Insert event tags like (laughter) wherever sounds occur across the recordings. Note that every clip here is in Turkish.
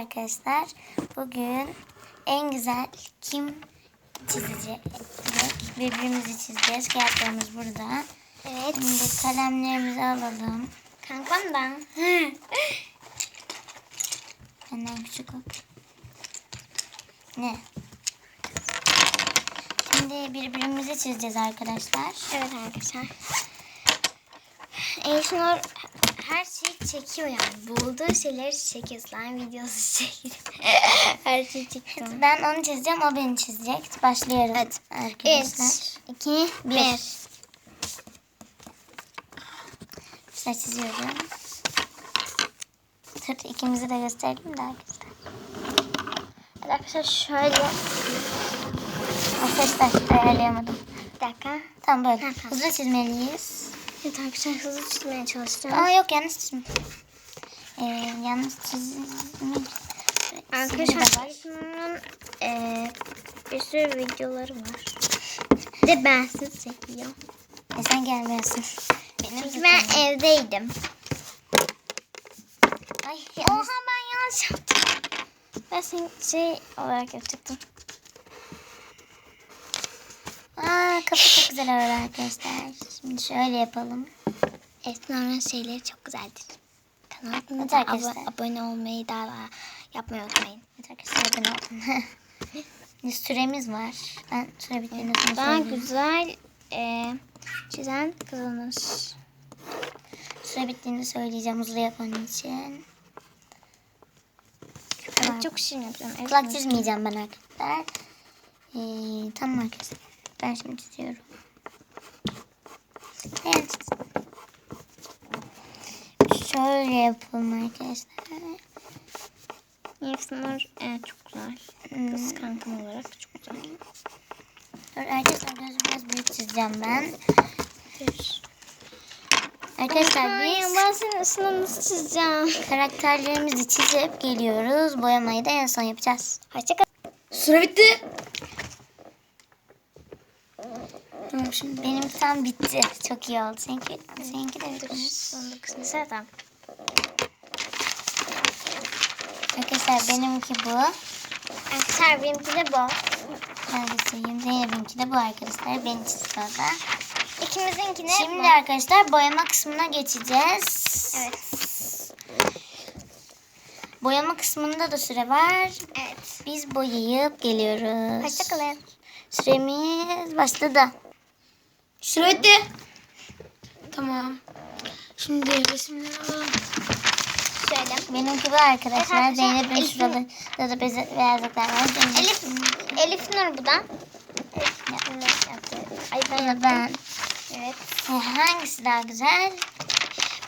Arkadaşlar bugün en güzel kim çizecek? Birbirimizi çizeceğiz. Kağıtlarımız burada. Evet. Şimdi kalemlerimizi alalım. Kankam da. (laughs) Benden küçük o. Ne? Şimdi birbirimizi çizeceğiz arkadaşlar. Evet arkadaşlar. Eşnur her şeyi çekiyor yani. Bulduğu şeyleri çekiyor. Slime videosu (laughs) çekiyor. her şeyi çekiyor. Ben onu çizeceğim, o beni çizecek. Başlıyoruz arkadaşlar. 3, 2, 1. Arkadaşlar çiziyorum. Dur ikimizi de göstereyim de arkadaşlar. Evet arkadaşlar şöyle. Arkadaşlar ayarlayamadım. Bir dakika. Tamam böyle. Hızlı çizmeliyiz. Evet arkadaşlar hızlı çizmeye çalıştım. Aa yok yanlış çizim. Ee, yanlış çizim. Arkadaşlar Eşnur'un eee, bir sürü videoları var. Bir de bensiz çekiyor. E sen gelmiyorsun. Benim Çünkü ben evdeydim. Ay Oha yanlış. ben yanlış yaptım. Ben seni şey olarak yapacaktım. Kapı çok güzel oldu arkadaşlar. Şimdi şöyle yapalım. Esna'nın şeyleri çok güzeldir. Kanalıma Evet da arkadaşlar. abo- abone olmayı da yapmayı unutmayın. Evet arkadaşlar abone olun. (laughs) Bir Süremiz var. Ben süre bittiğinde sonra Daha söyleyeyim. güzel eee, çizen kazanır. Süre bittiğinde söyleyeceğim hızlı yapan için. Ben çok şirin yapıyorum. Kulak Esnur. çizmeyeceğim ben arkadaşlar. Ee, tamam arkadaşlar. Ben şimdi çiziyorum. Evet. Şöyle yapalım arkadaşlar. Esnur evet, çok güzel. Kız Hmm. kankam olarak çok güzel. Dur arkadaşlar gözü biraz büyük çizeceğim ben. Bir. Arkadaşlar Ay, biz ben senin nasıl çizeceğim? karakterlerimizi çizip geliyoruz. Boyamayı da en son yapacağız. Hoşçakal. Süre bitti. Tamam şimdi benimki tam bitti. Çok iyi oldu. Seninki, seninki de bitmiş. Sonunda kısmı zaten. Arkadaşlar benimki bu. Arkadaşlar benimki de bu. Göstereyim. Zeynep'inki de bu arkadaşlar. Benim da. İkimizinki de Şimdi bu. arkadaşlar boyama kısmına geçeceğiz. Evet. Boyama kısmında da süre var. Evet. Biz boyayıp geliyoruz. Hoşçakalın. Süremiz başladı. Süre bitti. Tamam. Şimdi resimleri alalım. Şöyle. Benimki bu arkadaşlar. Evet arkadaşlar, Zeynep'in şurada da, da beze- beyazlıklar var. Zeynep'in- Elif, Elif Nur bu da. Elif Nur yaptı. Ay ben yaptım. ben. Evet. E, hangisi daha güzel?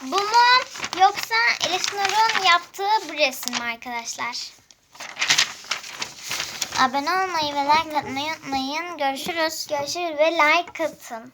Bu mu yoksa Elif Nur'un yaptığı bu resim mi arkadaşlar? Abone olmayı ve like atmayı unutmayın. Görüşürüz. Görüşürüz ve like atın.